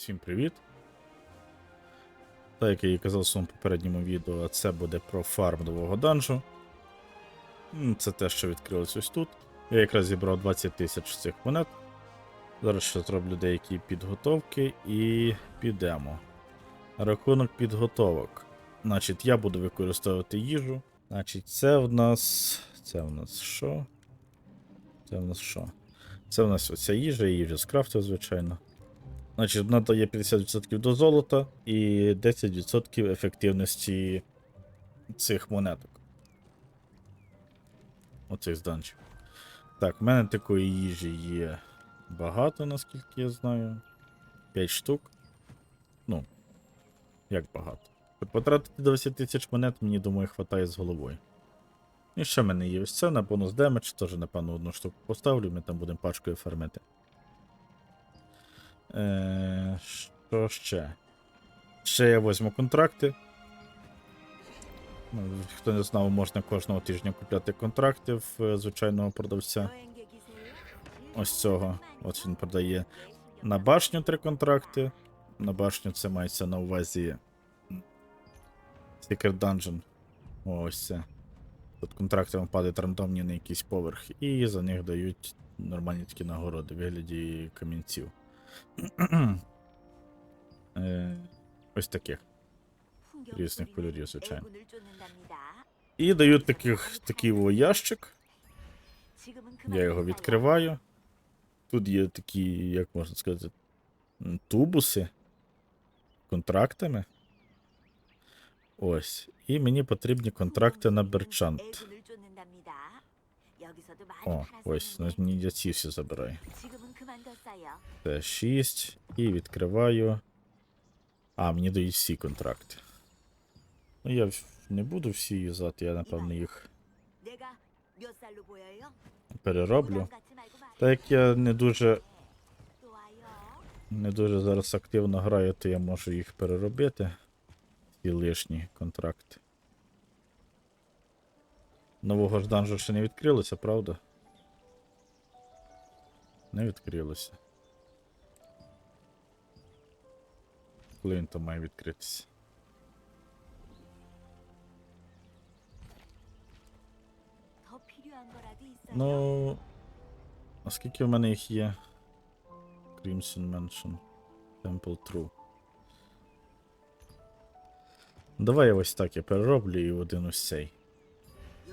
Всім привіт! Так як я і казав в своєму попередньому відео, це буде про фарм нового данжу. Це те, що відкрилось ось тут. Я якраз зібрав 20 тисяч цих монет. Зараз ще зроблю деякі підготовки і підемо. Рахунок підготовок. Значить, я буду використовувати їжу. Значить, це в нас. Це в нас що? Це в нас що? Це в нас оця їжа, її вже скрафтив, звичайно. Значить, вона дає 50% до золота і 10% ефективності цих монеток. Оцих зданчів. Так, в мене такої їжі є багато, наскільки я знаю. 5 штук. Ну, як багато. Потратити 20 тисяч монет, мені думаю, хватає з головою. І ще в мене є ось це на бонус демедж, теж, напевно, одну штуку поставлю, ми там будемо пачкою фармити. Е, що ще? Ще я візьму контракти. Ну, Хто не знав, можна кожного тижня купляти контракти в е, звичайного продавця. Ось цього. Ось він продає на башню три контракти. На башню це мається на увазі Secret Dungeon. Ось це. Тут контракти вам падають рандомні на якийсь поверх, і за них дають нормальні такі нагороди в вигляді камінців. Е, Ось таких. різних кольорів, звичайно. І дають таких, такий ящик. Я його відкриваю. Тут є такі, як можна сказати, тубуси контрактами. Ось. І мені потрібні контракти на Берчант. О, ось, ну, я ці всі забираю. Це 6. І відкриваю. А, мені дають всі контракти. Ну, я не буду всі юзати, я напевно їх перероблю. Так як я не дуже, не дуже зараз активно граю, то я можу їх переробити. Ці лишні контракти. Нового ж данжу ще не відкрилося, правда? Не відкрилося. Коли там має відкритися? Ну. А в мене їх є? Crimson Mansion. Temple True. Давай я ось так я перероблю і один ось цей.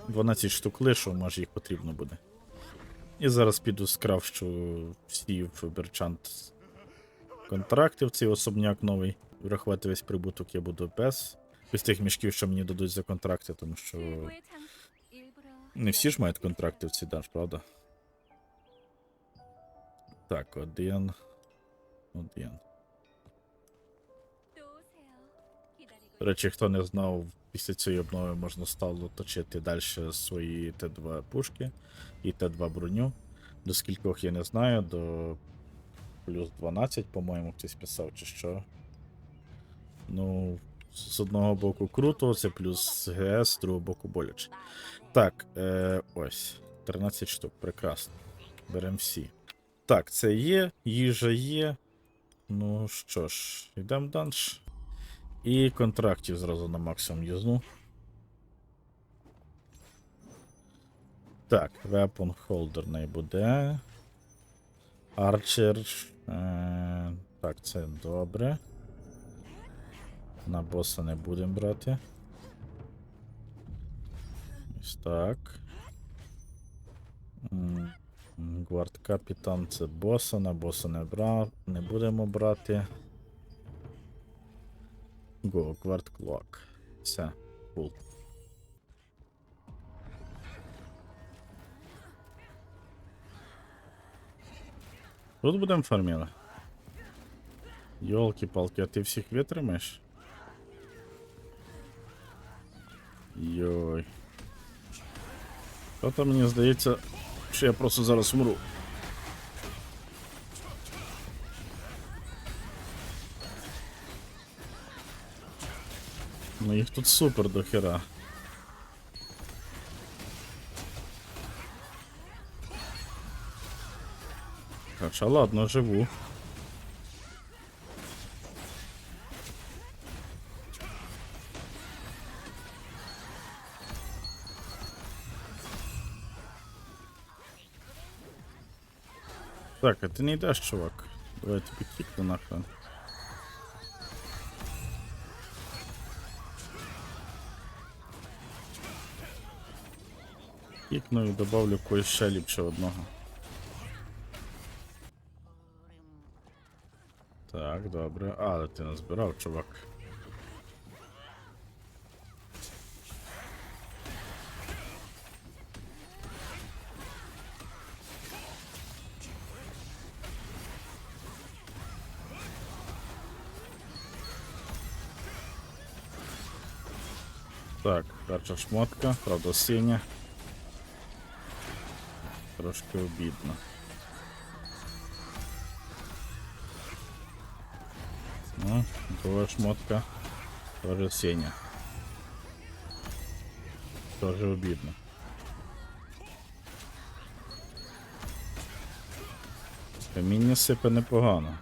12 штук лишу, може їх потрібно буде. І зараз піду скрафчу всі в Берчант контракти в цей особняк новий. Врахувати весь прибуток я буду без. Без тих мішків, що мені дадуть за контракти, тому що не всі ж мають контракти в цей данж, правда? Так, один. Один. До речі, хто не знав, після цієї обнови можна стало точити далі свої Т2 пушки і Т2 броню. До скількох я не знаю, до плюс 12, по-моєму, хтось писав, чи що. Ну, з одного боку круто, це плюс ГС, з другого боку боляче. Так, е, ось. 13 штук, прекрасно. Беремо всі. Так, це є, їжа є. Ну що ж, йдемо данж. І контрактів зразу на максимум юзну. Так, Weapon Holder не буде. Archer. Е, так, це добре. На боса не будемо брати. Ось так. Гвард капітан це боса, на боса не бра... не будемо брати. Го, гвард клок. Все, фул. Тут будемо фарміли. Йолки-палки, а ти всіх витримаєш? Йой. То там мені здається, що я просто зараз вмру. Ну їх тут супер дохера. Хоча ладно, живу. Так, а ты не дашь, чувак. Давай тебе кикну нахрен. Нахрен. Кікну і добавлю когось ще ліпше одного. Так, добре. Але ти назбирав, чувак. Так, перша шмотка, правда синя. Трошки обідно. Ну, друга шмотка. Тоже синя. Тоже обидно. Каміння сипе непогано.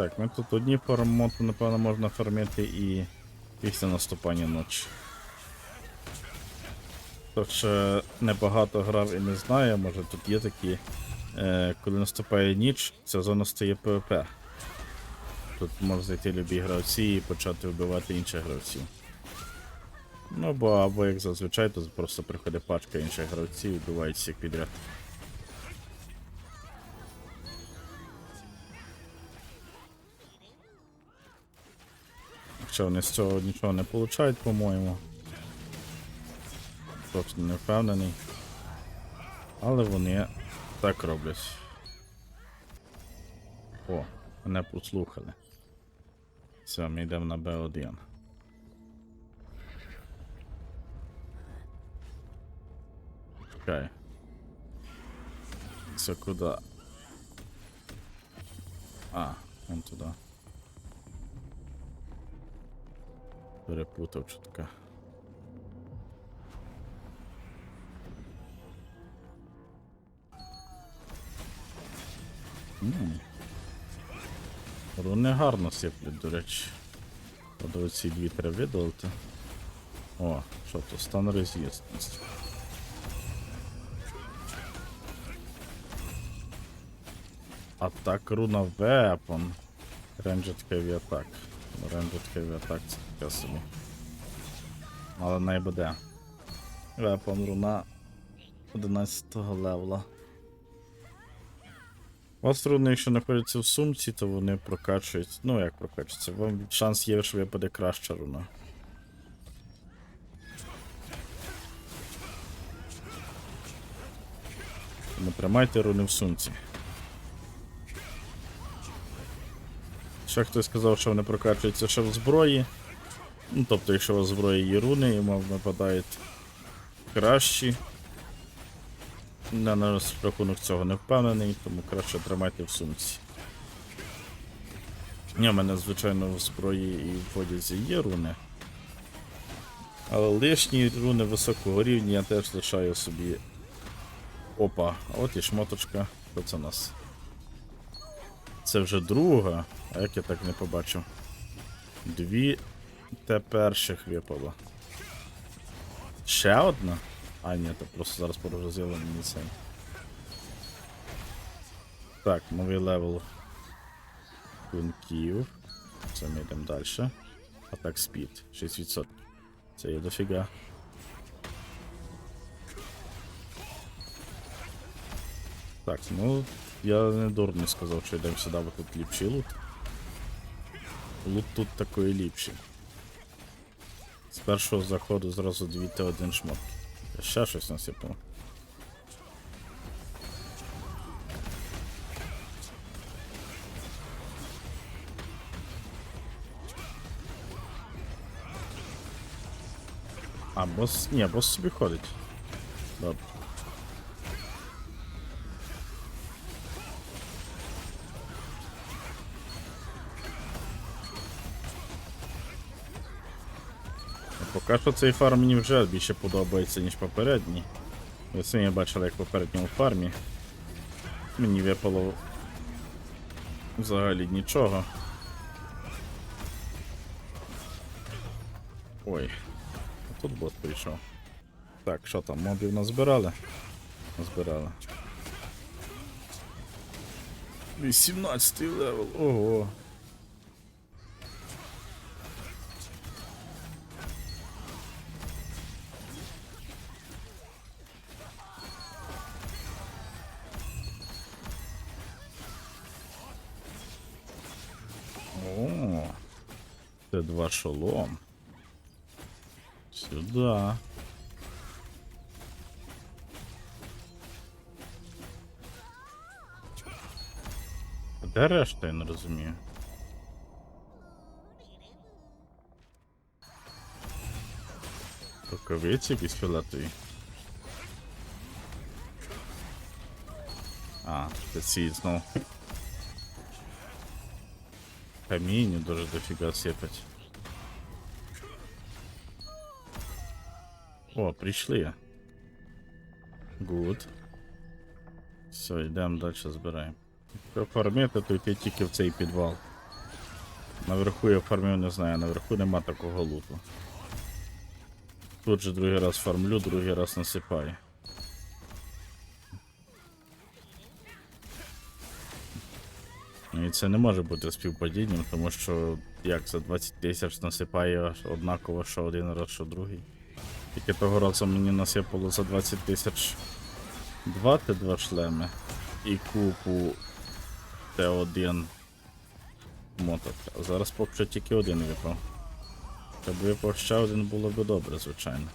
Так, ми тут одні фармоти, напевно, можна фармити і після наступання ночі. Ще небагато грав і не знає, може тут є такі. Е, коли наступає ніч, ця зона стає ПВП. Тут можуть зайти любі гравці і почати вбивати інших гравців. Ну або, або як зазвичай, тут просто приходить пачка інших гравців і вбивають всіх підряд. Якщо вони з цього нічого не получають, по-моєму. Собственно, не впевнений. Але вони так роблять. О, мене послухали. Все, ми йдемо на Б1. Чекай. Це куди? А, вон туди. Перепутав чутка. Руни гарно сиплять, до речі. Правда, оці дві треба видалити. О, що то, стан резистність. Атак руна вепон. Ranged Heavy Attack. Ranged Heavy Attack це таке собі. Але не буде. Вепон руна 11 левела. У вас руни, якщо знаходяться в сумці, то вони прокачують. Ну як прокачуються? Вам шанс є, що випаде краща руна. Тому тримайте руни в сумці. Ще хтось сказав, що вони прокачуються ще в зброї. Ну, тобто, якщо у вас зброї є руни, і вам випадають кращі. Я на рахунок цього не впевнений, тому краще тримайте в сумці. У мене, звичайно, в зброї і в одязі є руни. Але лишні руни високого рівня я теж лишаю собі. Опа, а от і шмоточка. Що це нас? Це вже друга, а як я так не побачив? Дві те перших випало. Ще одна? А, ні, то просто зараз прогрузили мені цей. Так, новий левел клинків. Це ми йдемо далі. Атак спід, 6%. Це є дофіга. Так, ну я не дурно сказав, що йдемо сюди, бо тут ліпший лут. Лут тут такої ліпший. З першого заходу зразу 2 Т1 шмотки. Ще щось насипав. А, бос. Ні, бос собі ходить. Добре. Поки що цей фарм мені вже більше подобається, ніж попередній. Ви самі бачили, як в попередньому фармі. Мені випало взагалі нічого. Ой. А тут бот прийшов. Так, що там, мобів назбирали? Назбирали. 18 левел, ого. шолом. Сюда. А Де решта, я не розумію. Рукавиці якісь фіолетові. А, це ці знов. Каміння дуже дофіга сипать. О, прийшли. Гуд. Все, йдемо далі збираємо. Фармити, то йти тільки в цей підвал. Наверху я фармив, не знаю, наверху нема такого луту. Тут же другий раз фармлю, другий раз насипаю. Ну і це не може бути співпадінням, тому що як за 20 тисяч насипає однаково, що один раз, що другий. Тільки того разу мені насипало за 20 тисяч два Т2 шлеми і купу Т1 моток. А зараз поки тільки один випав. Щоб випав ще один було б добре, звичайно.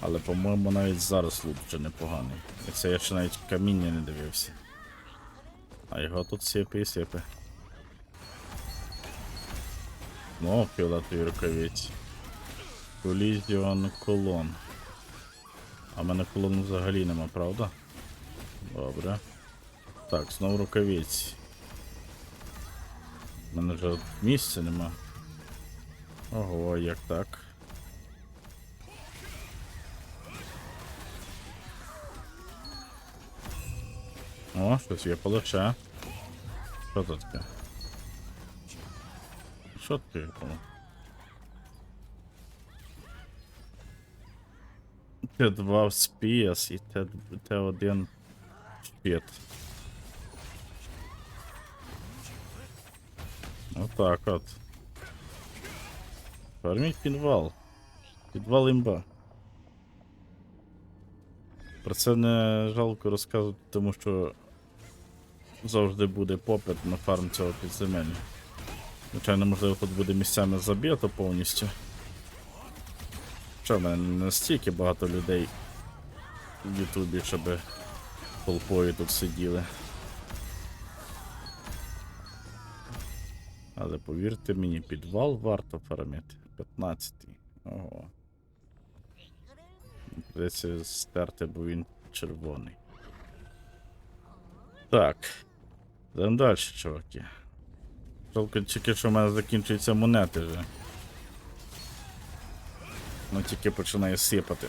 Але по-моєму навіть зараз лут вже непоганий. І це я ще навіть каміння не дивився. А його тут сипе і сипе. Ну, фіолетові рукавиці. Колізіон колон. А в мене колон взагалі нема, правда? Добре. Так, знову рукавиці. У мене вже місця нема. Ого, як так? О, щось є полегше. Що тут таке? Що таке Т2 в спіс і Т- Т1 щит. Отак от. Фарміть підвал. Підвал імба. Про це не жалко розказувати, тому що завжди буде попит на фарм цього підземелля. Звичайно, можливо, тут буде місцями забито повністю. Що в мене настільки багато людей в Ютубі, щоб толпою тут сиділи. Але повірте мені, підвал варто фармити. 15-й. Ого. Придеться стерти, бо він червоний. Так. Йдемо далі, чуваки. Тільки, що в мене закінчуються монети вже. Ну тільки починає сипати.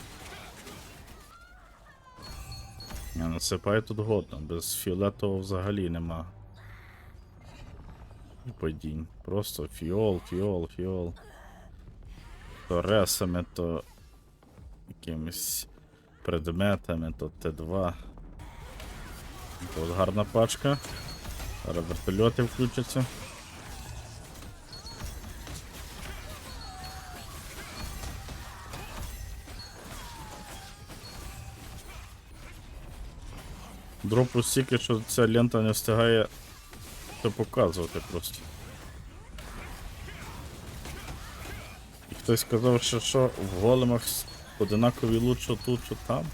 Я насипаю тут годно, без фіолетового взагалі нема. Падінь. Просто фіол, фіол, фіол. То ресами, то якимись предметами, то Т2. Тут гарна пачка. Зараз вертольоти включаться. Дропу стільки, що ця лента не встигає це показувати просто. І хтось сказав, що що в големах одинакові що тут, що там.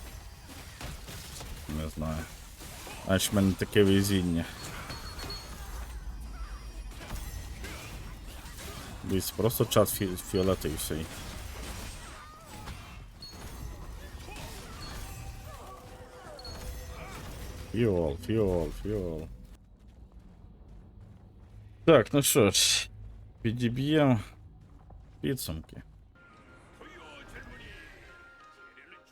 Не знаю. Аж в мене таке везіння. Дивіться, просто час фі фіолетовий всей. Фіол, фіол, фіол. Так, ну що ж, підіб'ємо підсумки.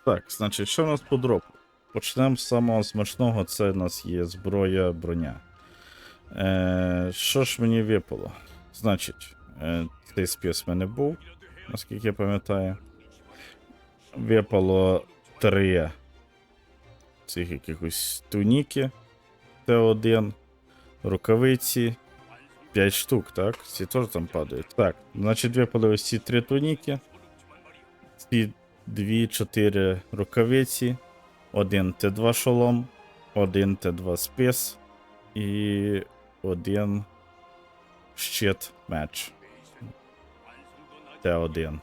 Так, значить, що в нас по дропу? Почнемо з самого смачного, це в нас є зброя броня. Е, що ж мені випало? Значить, е, цей спіс в мене був. наскільки я пам'ятаю. Випало три цих якихось туніки Т1, рукавиці. 5 штук, так? Ці теж там падають. Так, значить, випали ось ці три туніки. Ці дві, чотири рукавиці, один Т2 шолом, один Т2 спис і один щит меч. Т1.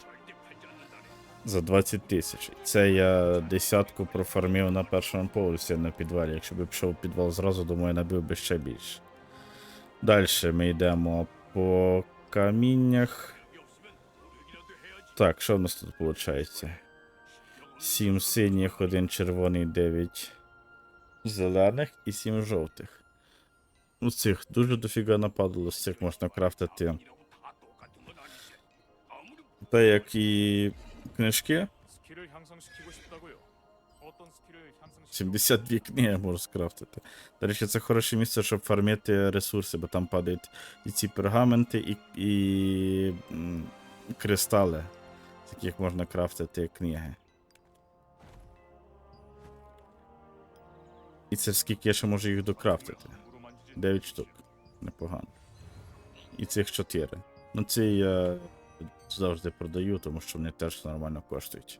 За 20 тисяч. Це я десятку профармив на першому поверсі на підвалі. Якщо б пішов в підвал зразу, думаю, набив би ще більше. Далі ми йдемо по каміннях. Так, що в нас тут виходить? 7 синіх, 1 червоний, 9 зелених і 7 жовтих. Ну, цих дуже дофіга нападало, з цих можна крафтити. Та як і книжки. 72 книги я можу скрафтити. До речі, це хороше місце, щоб фармити ресурси, бо там падають і ці пергаменти, і і кристали, з яких можна крафтити книги. І це скільки я ще можу їх докрафтити. 9 штук. Непогано. І цих 4. Ну це я. Е, завжди продаю, тому що вони теж нормально коштують.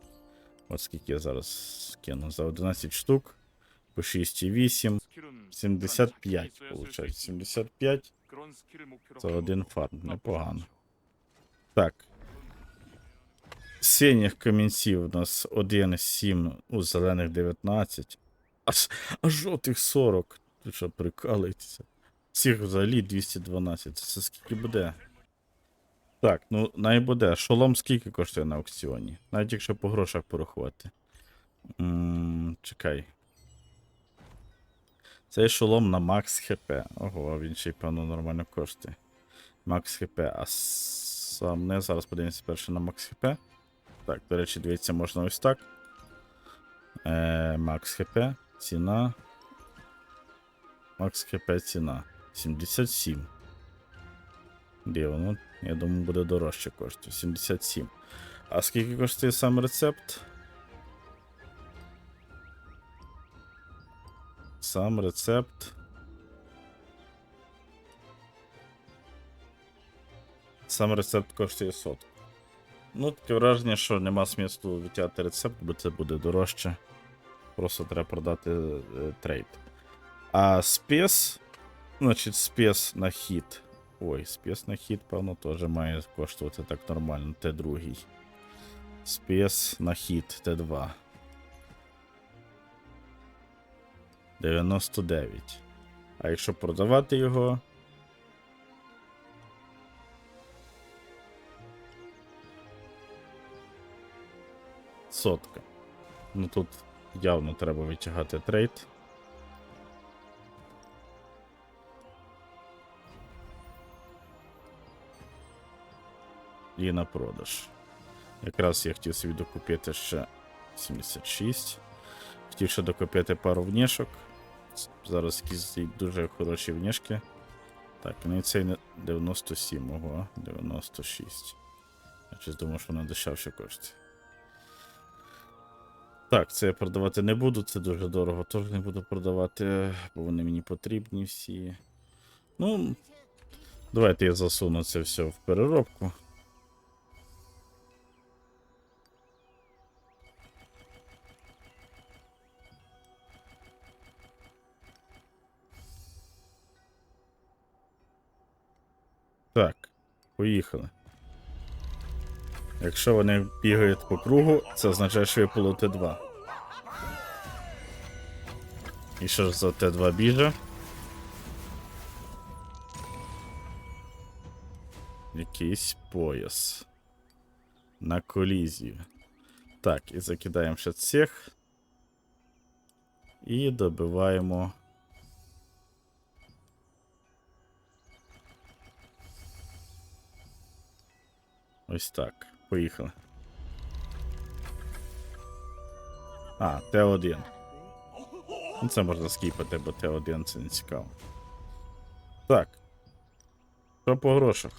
От скільки я зараз скину За 11 штук. По 6,8. 75, виходить. 75. За один фарм. Непогано. Так. Синіх камінців у нас 1,7, у зелених 19. Аж, а жовтих 40. Ти що прикалується? Всіх взагалі 212. Це скільки буде? Так, ну най буде. Шолом скільки коштує на аукціоні? Навіть якщо по грошах порахувати. м чекай. Цей шолом на Макс ХП. Ого, він ще й певно нормально коштує. Макс ХП, а сам не зараз подивимося перше на Макс ХП. Так, до речі, дивіться, можна ось так. Е, Макс ХП, ціна. Макс ХП ціна. 77. Де воно? Я думаю, буде дорожче коштує. 77. А скільки коштує сам рецепт? Сам рецепт. Сам рецепт коштує сотку. Ну, таке враження, що нема смісту витягати рецепт, бо це буде дорожче. Просто треба продати е, трейд. А спец, значить, спец на хід. Ой, спец на хід, певно, теж має коштувати так нормально. Т2. Спец на хід Т2. 99. А якщо продавати його. Сотка. Ну тут явно треба витягати трейд. І на продаж. Якраз я хотів собі докупити ще 76. Хотів ще докупити пару внішок. Зараз якісь дуже хороші внішки. Так, ну і цей 97, ого, 96. Я щось думав, що вона дешевше коштує. Так, це я продавати не буду, це дуже дорого. Теж не буду продавати, бо вони мені потрібні всі. Ну, давайте я засуну це все в переробку. Так, поїхали. Якщо вони бігають по кругу, це означає, що випало Т2. І що за Т2 біже? Якийсь пояс. На колізію. Так, і закидаємо ще цих. І добиваємо. Ось так. Поїхали. А, Т1. Ну, це можна скіпати, бо Т1 це не цікаво. Так. Що по грошах?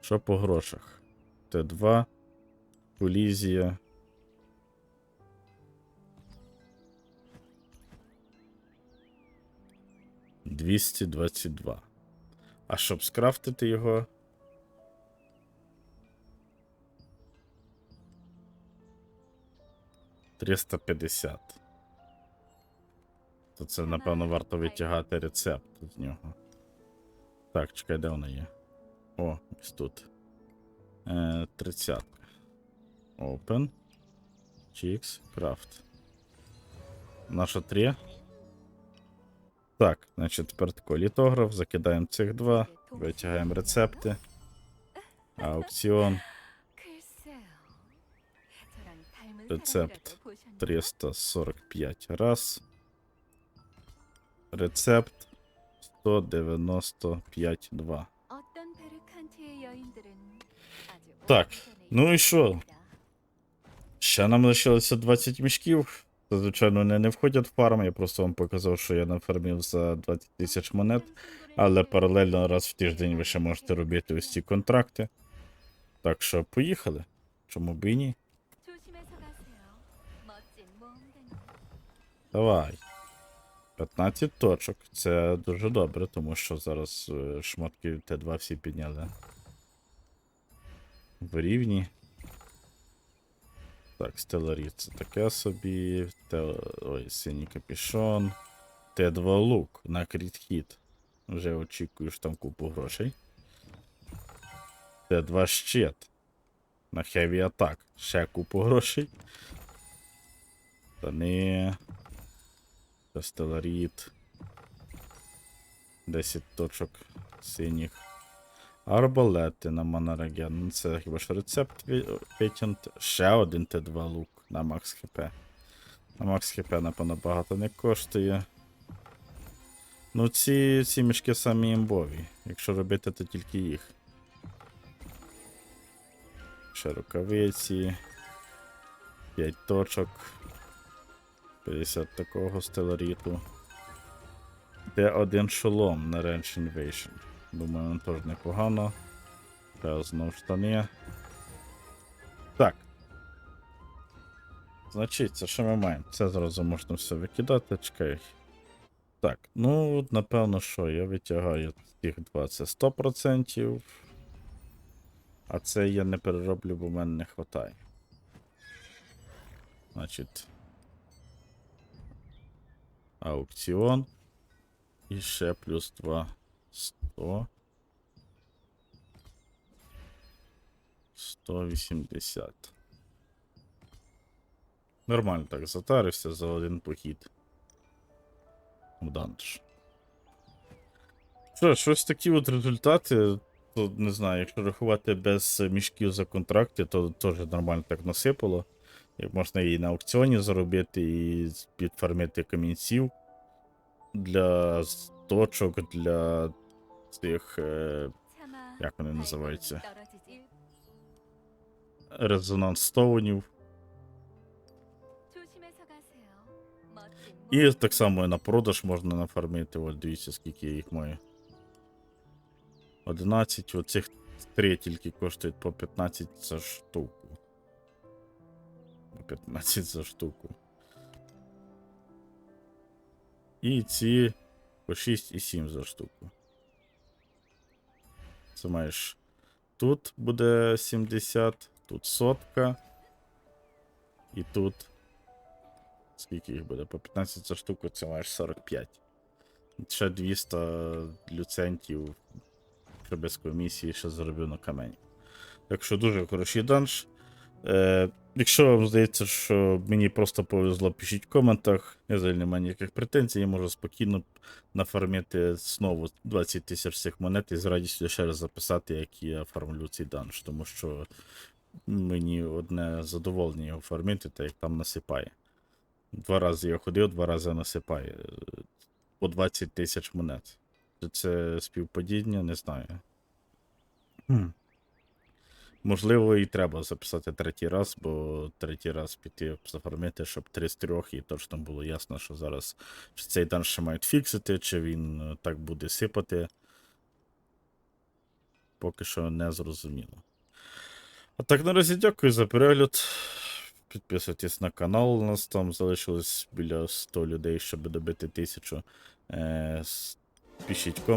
Що по грошах? Т2, колізія. Двісті двадцять два. А щоб скрафтити його. Триста п'ятдесят. То це, напевно, варто витягати рецепт з нього. Так, чекай, де вона є? О, ось тут. Е, 30. Open. Chicks. Craft. Наша 3. Так, значить, тепер тако літограф, закидаємо цих два, витягаємо рецепти. Аукціон Рецепт 345 раз. Рецепт 195 2. Так, ну і що? Ще нам лишилося 20 мішків. Це, вони не входять в фарм. Я просто вам показав, що я нафармів за 20 тисяч монет. Але паралельно раз в тиждень ви ще можете робити ось ці контракти. Так що поїхали. Чому б і ні? Давай. 15 точок. Це дуже добре, тому що зараз е, шмотки Т2 всі підняли. В рівні. Так, Стеларі це таке собі. Те... Ой, синій капішон. Т2 лук на кріт хіт. Вже очікуєш там купу грошей. Т2 щит. На хеві атак. Ще купу грошей. Штани. Це Стеларіт. 10 точок синіх. Арбалети на Монораген. Ну, Це хіба ж рецепт ві- Ще один Т2 лук на Макс ХП. На Макс ХП, напевно, багато не коштує. Ну, ці, ці мішки самі імбові. Якщо робити, то тільки їх. Ще рукавиці. 5 точок. 50 такого стеларіту. Де один шолом на Range Invasion. Думаю, він теж непогано. Та знов штани. Так. Значить, це що ми маємо? Це зразу можна все викидати, чекай. Так, ну, напевно, що, я витягаю тих два, це 100%. А це я не перероблю, бо в мене не вистачає. Значить. Аукціон. І ще плюс 2. 100. 180. Нормально так затарився за один похід. Данж. Що, щось такі от результати. То не знаю, якщо рахувати без мішків за контракти, то теж нормально так насипало. Як можна і на аукціоні заробити, і підфармити камінців для точок, для цих е, як вони називаються? резонанс стоунів. І так само на продаж можна нафармити. От дивіться, скільки їх маю. 11, оцих три тільки коштують по 15 за штуку. По 15 за штуку. І ці по 6 і 7 за штуку. Це маєш. Тут буде 70, тут сотка. І тут. Скільки їх буде? По 15 за штуку, це маєш 45. Ще 200 люцентів, що без комісії ще зароблю на камені. Так що дуже хороший данж. Е, якщо вам здається, що мені просто повезло, пишіть в коментах. Я взагалі не маю ніяких претензій, я можу спокійно нафармити знову 20 тисяч цих монет і з радістю ще раз записати, як я фармлю цей данж, тому що мені одне задоволення його фармити, та як там насипає. Два рази я ходив, два рази насипає. е, По 20 тисяч монет. Це співпадіння, не знаю. Хм. Можливо, і треба записати третій раз, бо третій раз піти зафармити, щоб 3 з 3 і точно було ясно, що зараз чи цей дан ще мають фіксити, чи він е, так буде сипати. поки що не зрозуміло. А так, наразі дякую за перегляд. Підписуйтесь на канал. У нас там залишилось біля 100 людей, щоб добити 1000. Е, пишіть комент.